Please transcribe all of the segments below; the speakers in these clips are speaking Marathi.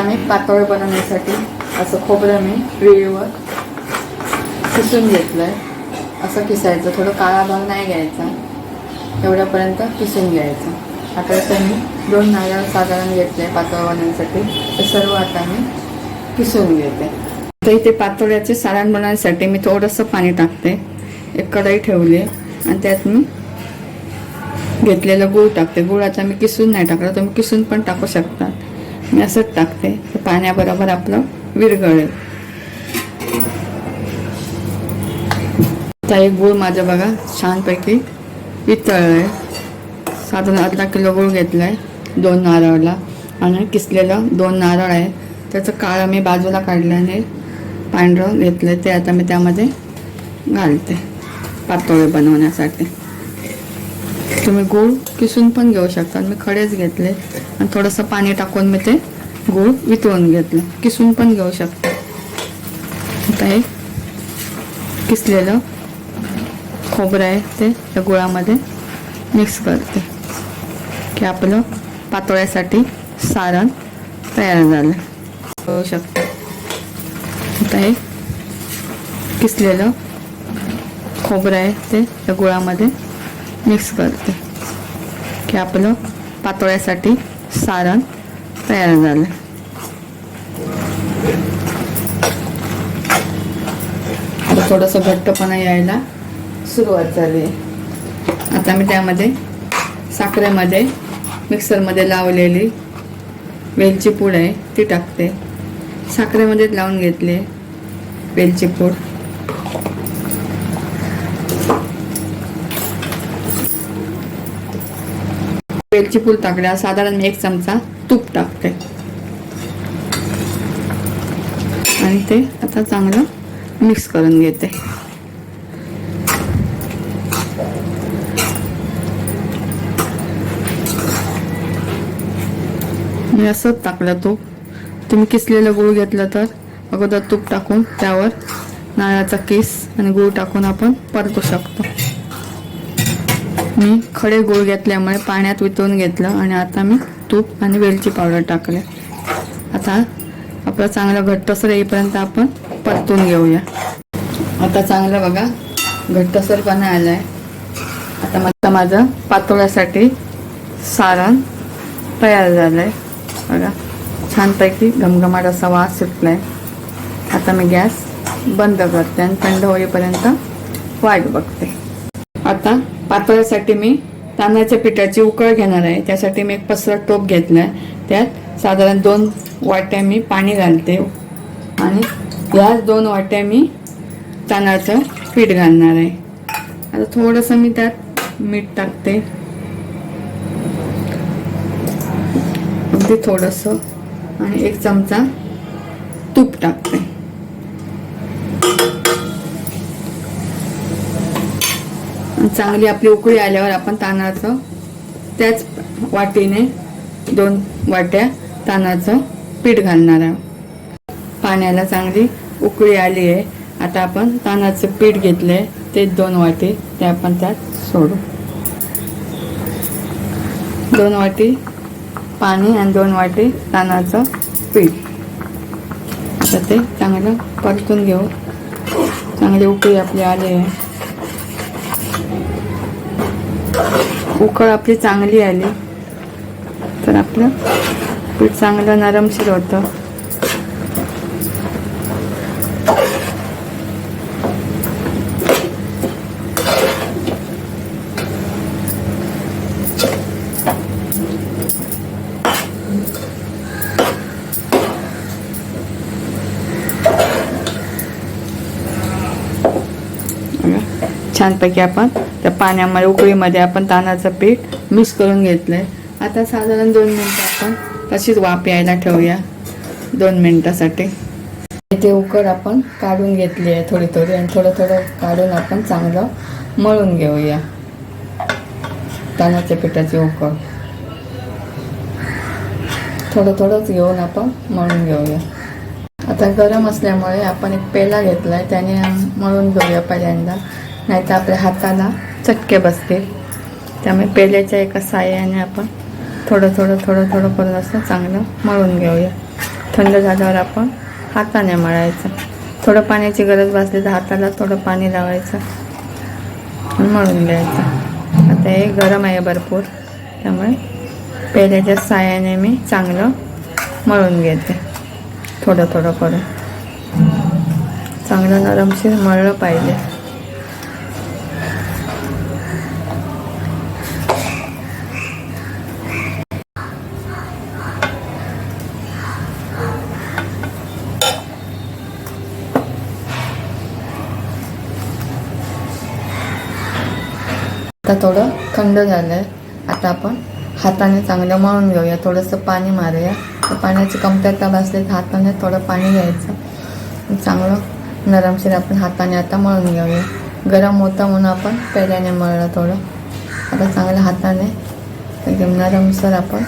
आता मी पातळ बनवण्यासाठी असं खोबरं मी वेळेवर किसून घेतलं आहे असं किसायचं. थोडं काळा भाग नाही घ्यायचा. एवढ्यापर्यंत किसून घ्यायचं. आता असं मी दोन नारळ साधारण घेतले पातळ बनवण्यासाठी. ते सर्व आता मी किसून घेते. तर इथे पातोळ्याचे सारण बनवण्यासाठी मी थोडंसं पाणी टाकते. एक कढई ठेवली आणि त्यात मी घेतलेलं गूळ टाकते. गुळाचा मी किसून नाही टाकला तुम्ही किसून पण टाकू शकता. मी असंच टाकते. पाण्याबरोबर आपलं विरघळेल. आता एक गूळ माझं बघा छानपैकी वितळलं आहे साधारण अर्धा किलो गूळ घेतला आहे दोन नारळला. आणि किसलेलं दोन नारळ आहे. त्याचं काळं मी बाजूला काढलं आणि पांढरं घेतलं ते आता मी त्यामध्ये घालते पातोळे बनवण्यासाठी. तुम्ही गूळ किसून पण घेऊ शकता. मी खडेच घेतले. आणि थोडंसं पाणी टाकून मी ते गूळ वितळून घेतलं. किसून पण घेऊ शकता. आता हे किसलेलं खोबरं आहे ते त्या गुळामध्ये मिक्स करते. की आपलं पातोळ्यासाठी सारण तयार झालं. होऊ शकतं. आता हे किसलेलं खोबरं आहे ते त्या गुळामध्ये मिक्स करते. की आपलं पातोळ्यासाठी सारण तयार झालं आता थोडंसं घट्टपणा यायला सुरुवात झाली. आता मी त्यामध्ये साखरेमध्ये मिक्सरमध्ये लावलेली वेलची पूड आहे ती टाकते. साखरेमध्ये लावून घेतले वेलची पूड. वेलची पूड टाकल्या साधारण मी एक चमचा तूप टाकते आणि ते आता चांगलं मिक्स करून घेते. मी असंच टाकलं तूप. तुम्ही किसलेलं गूळ घेतलं तर अगोदर तूप टाकून त्यावर नारळाचा किस आणि गूळ टाकून आपण परतू शकतो. मी खडे गूळ घेतल्यामुळे पाण्यात वितळून घेतलं आणि आता मी तूप आणि वेलची पावडर टाकले. आता आपलं चांगलं घट्टसर येईपर्यंत आपण परतून घेऊया. आता चांगलं बघा घट्टसरपणा आलाय. आता मग माझं पातोळ्यासाठी सारण तयार झालंय. बघा छानपैकी घमघमाट असा वास सुटलाय. आता मी गॅस बंद करते आणि थंड होईपर्यंत वाट बघते. आता पातोळ्यासाठी मी तांदळाच्या पिठाची उकळ घेणार आहे. त्यासाठी मी एक पसरा टोप घेतलाय. त्यात साधारण दोन वाट्या मी पाणी घालते. आणि याच दोन वाट्या मी तांदळाचं पीठ घालणार आहे. आता थोडंसं मी त्यात मीठ टाकते. अगदी थोडंसं. आणि एक चमचा तूप टाकते आणि चांगली आपली उकळी आल्यावर आपण तांदळाचं त्याच वाटीने दोन वाट्या तांदळाचं पीठ घालणार आहोत पाण्याला चांगली उकळी आली आहे. आता आपण तांदळाचं पीठ घेतलं आहे ते दोन वाटी ते आपण त्यात सोडू. दोन वाटी पाणी आणि दोन वाटी तांदळाचं पीठ. आता ते चांगलं परतून घेऊ. चांगली उकळी आपली आली आहे. उकळ आपली चांगली आली. तर आपलं पीठ चांगलं नरमशीर होतं बघा. छानपैकी आपण त्या पाण्यामध्ये उकळीमध्ये आपण तांदळाचं पीठ मिक्स करून घेतलं आहे आता साधारण दोन मिनटं आपण तशीच वाफ यायला ठेवूया. दोन मिनटासाठी. ते उकड आपण काढून घेतली आहे थोडी थोडी आणि थोडं थोडं काढून आपण चांगलं मळून घेऊया. तांदळाच्या पिठाची उकड थोडं थोडंच घेऊन आपण मळून घेऊया. आता गरम असल्यामुळे आपण एक पेला आहे त्याने मळून घेऊया पहिल्यांदा. नाही तर आपल्या हाताला चटके बसतील. त्यामुळे पेल्याच्या एका साह्याने आपण थोडं थोडं थोडं थोडं करून असं चांगलं मळून घेऊया. थंड झाल्यावर आपण हाताने मळायचं. थोडं पाण्याची गरज भासली तर हाताला थोडं पाणी लावायचं मळून घ्यायचं. आता हे गरम आहे भरपूर. त्यामुळे पेल्याच्या साह्याने मी चांगलं मळून घेते. थोडं थोडं करून. चांगलं नरमशीर मळलं पाहिजे. आता थोडं थंड झालं आहे आता आपण हाताने चांगलं मळून घेऊया. थोडंसं पाणी मारूया. तर पाण्याची कमतरता भासली तर हाताने थोडं पाणी घ्यायचं. चांगलं नरमशीर आपण हाताने आता मळून घेऊया. गरम होतं म्हणून आपण पेल्याने मळलं थोडं. आता चांगल्या हाताने एकदम नरमसर आपण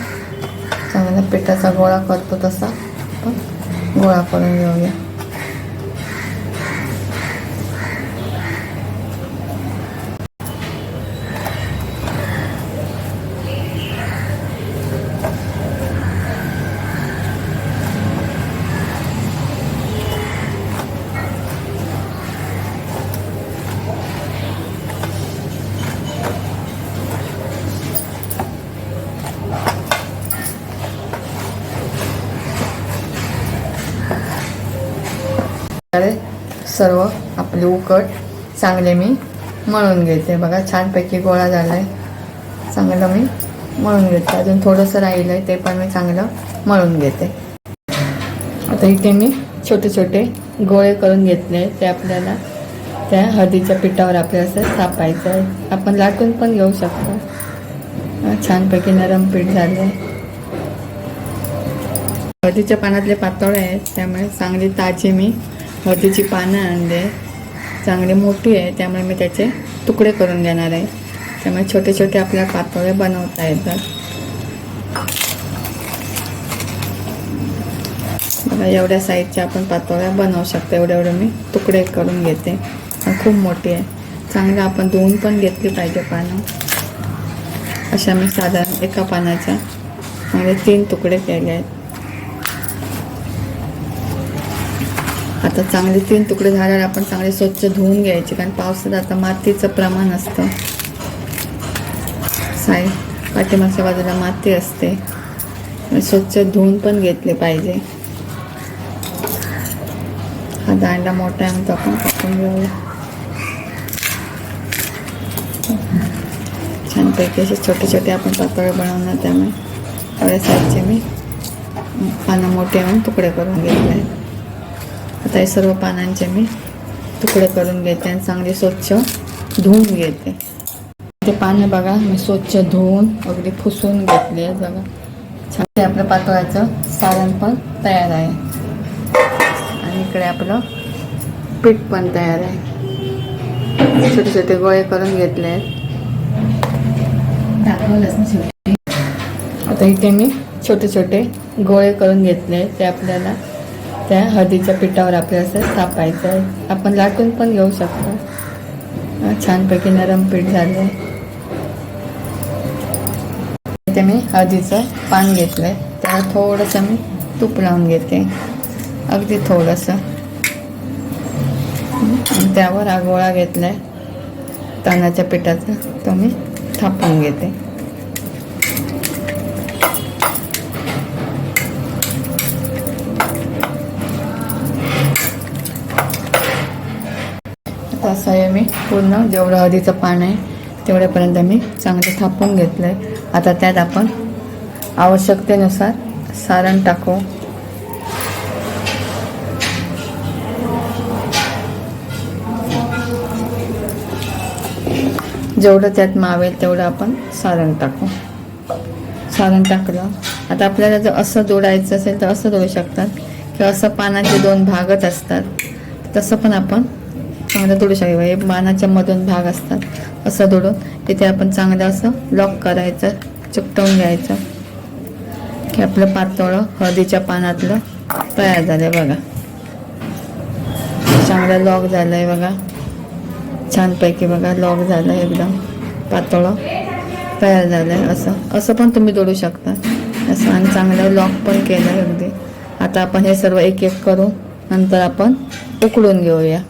चांगल्या पिठाचा गोळा करतो तसा आपण गोळा करून घेऊया. सर्व आपले उकट चांगले मी मळून घेते. बघा छानपैकी गोळा झाला आहे चांगलं मी मळून घेते. अजून थोडंसं राहिलं आहे ते पण मी चांगलं मळून घेते. आता इथे मी छोटे छोटे गोळे करून घेतले. ते आपल्याला त्या हळदीच्या पिठावर आपल्याला असं थापायचं आहे. आपण लाटून पण घेऊ शकतो. छानपैकी नरम पीठ झालं आहे हळदीच्या पानातले पातळ आहेत त्यामुळे चांगली ताजी मी हळदीची पानं आणले. चांगली मोठी आहे त्यामुळे मी त्याचे तुकडे करून घेणार आहे. त्यामुळे छोटे छोटे आपल्या पातोळ्या बनवता येतात. बघा एवढ्या साईजच्या आपण पातोळ्या बनवू शकतो. एवढं एवढे मी तुकडे करून घेते. खूप मोठी आहे. चांगलं आपण धुवून पण घेतली पाहिजे पानं. अशा मी साधारण एका पानाच्या म्हणजे तीन तुकडे केले आहेत. आता चांगले तीन तुकडे झाल्यावर आपण चांगले स्वच्छ धुवून घ्यायचे कारण पावसात आता मातीचं प्रमाण असतं. साई पाठीमागच्या बाजूला माती असते. स्वच्छ धुवून पण घेतले पाहिजे. हा दांडा मोठा आहे म्हणतो आपण कापून घेऊया. छानपैकी असे छोटे छोटे आपण पातळ बनवणार त्यामुळे. एवढ्या साईजचे मी पानं मोठे म्हणून तुकडे करून घेतले. आहेत आता हे सर्व पानांचे मी तुकडे करून घेते आणि चांगले स्वच्छ धुवून घेते. ते पानं बघा मी स्वच्छ धुवून अगदी फुसून घेतले बघा. छान ते आपलं पातोळ्याचं सारण पण तयार आहे. आणि इकडे आपलं पीठ पण तयार आहे. छोटे छोटे गोळे करून घेतले आहेत. दाखवलंच आता इथे मी छोटे छोटे गोळे करून घेतले ते आपल्याला त्या हळदीच्या पिठावर आपल्याला असं थापायचं आहे आपण लाटून पण घेऊ शकतो. छानपैकी नरम पीठ झालं आहे इथे मी हळदीचं पान घेतलं आहे त्याला थोडंसं मी तूप लावून घेते. अगदी थोडंसं. त्यावर आगोळा घेतला आहे तांदळाच्या पिठाचा. तो मी थापून घेते. आता आहे मी पूर्ण जेवढं हळदीचं पान आहे तेवढ्यापर्यंत मी चांगलं थापून घेतलं आहे आता त्यात आपण आवश्यकतेनुसार सारण टाकू. जेवढं त्यात मावेल तेवढं आपण सारण टाकू. सारण टाकलं. आता आपल्याला जर असं जोडायचं असेल तर असं जोडू शकतात. किंवा असं पानाचे दोन भागच असतात. तसं पण आपण चांगलं जोडू शकतो. हे म्हणजे मानाच्या मधून भाग असतात. असं जोडून तिथे आपण चांगलं असं लॉक करायचं चिकटवून घ्यायचं. की आपलं पातोळं हळदीच्या पानातलं तयार झालं आहे बघा. चांगलं लॉक झालं आहे बघा. छानपैकी बघा लॉक झालं आहे एकदम. पातोळं तयार झालं आहे असं. असं पण तुम्ही जोडू शकता. असं आणि चांगलं लॉक पण केलं आहे अगदी. आता आपण हे सर्व एक एक करू नंतर आपण उकडून घेऊया.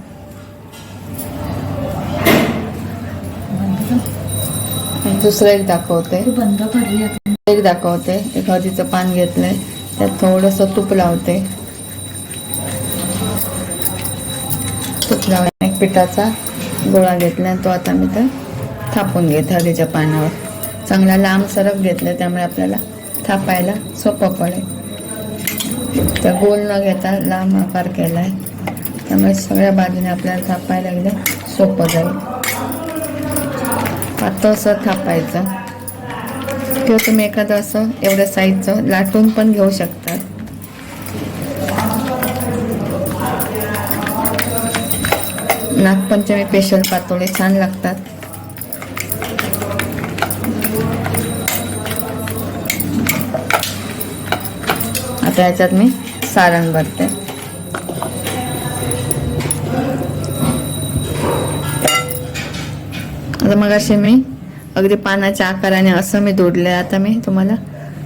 दुसरं एक दाखवते. बंद पडली एक दाखवते. एक हळदीचं पान घेतलंय. त्यात थोडंसं तूप लावते. तूप लावून एक पिठाचा गोळा घेतला आणि तो आता मी तर थापून घेते हळदीच्या पानावर. चांगला लांब सरक घेतलं त्यामुळे आपल्याला थापायला सोपं पडेल. तर गोल न घेता लांब आकार केला आहे त्यामुळे सगळ्या बाजूने आपल्याला थापायला एकदम सोपं जाईल. पातळ असं थापायचं. किंवा तुम्ही एखादं असं एवढं साईजचं लाटून पण घेऊ शकता. नागपंचमी स्पेशल पातोळे छान लागतात. आता याच्यात मी सारण भरते. आता मग असे मी अगदी पानाच्या आकाराने असं मी दोडले आता मी तुम्हाला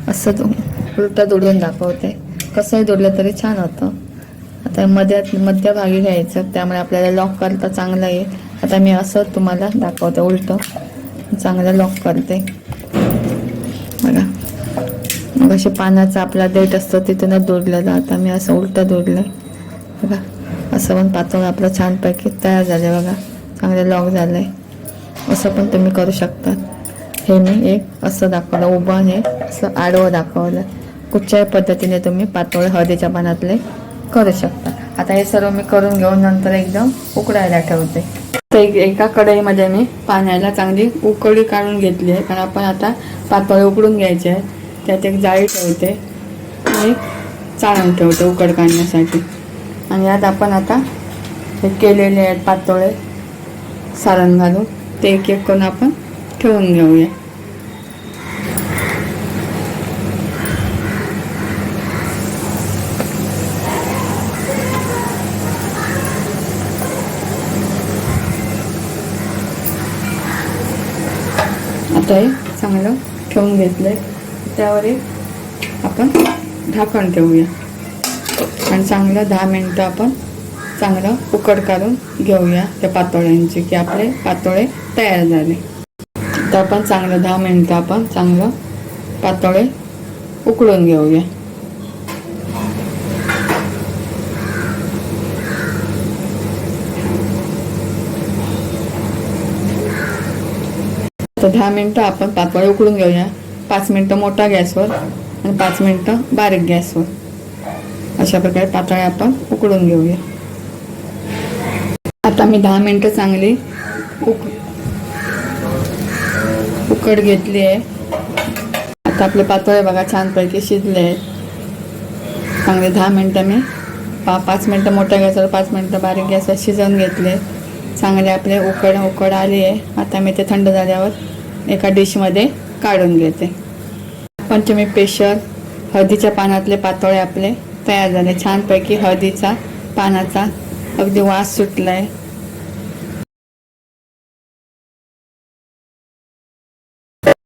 असं उलटा उलटं दोडून दाखवते. कसंही दोडलं तरी छान होतं. आता मध्यात मध्यभागी घ्यायचं त्यामुळे आपल्याला लॉक करता चांगलं येईल आता मी असं तुम्हाला दाखवते उलटं चांगलं लॉक करते. बघा. मग असे पानाचा आपला देठ असतो तिथूनच दोडलं आता मी असं उलटं दोडलं बघा. असं पण पातळ आपलं छानपैकी तयार झालं बघा. चांगलं लॉक झालं आहे असं पण तुम्ही करू शकता. हे मी एक असं दाखवलं उभं हे असं आडवं दाखवलं. कुठच्याही पद्धतीने तुम्ही पातळ हळदीच्या पानातले करू शकता. आता हे सर्व मी करून घेऊन नंतर एकदम उकडायला ठेवते. तर एक- एका कढईमध्ये मी पाण्याला चांगली उकळी काढून घेतली आहे कारण आपण आता पातळ उकडून घ्यायचे आहे. त्यात एक जाळी ठेवते आणि चाळून चाळण ठेवते उकड काढण्यासाठी. आणि यात आपण आता हे केलेले आहेत पातोळे सारण घालून. ते एक एक करून आपण ठेवून घेऊया. आता हे चांगलं ठेवून घेतलंय. त्यावर एक आपण झाकण ठेवूया. आणि चांगलं दहा मिनटं आपण चांगलं उकड काढून घेऊया त्या पातोळ्यांची की आपले पातोळे तयार झाले. तर आपण चांगलं दहा मिनटं आपण चांगलं पातोळे उकळून घेऊया. तर दहा मिनटं आपण पातोळे उकळून घेऊया. पाच मिनटं मोठा गॅसवर आणि पाच मिनटं बारीक गॅसवर. अशा प्रकारे पातळे आपण उकळून घेऊया. आता मी दहा मिनटं चांगली उक उकड घेतली आहे. आता आपले पातोळे बघा छानपैकी शिजले आहेत चांगले दहा मिनटं मी. पा पाच मिनटं मोठ्या गॅसवर पाच मिनटं बारीक गॅसवर शिजवून घेतले. चांगले आपले उकड उकड आली आहे. आता मी ते थंड झाल्यावर एका डिशमध्ये काढून घेते. पंचमी स्पेशल हळदीच्या पानातले पातोळे आपले तयार झाले. छानपैकी हळदीचा पानाचा अगदी वास सुटलाय.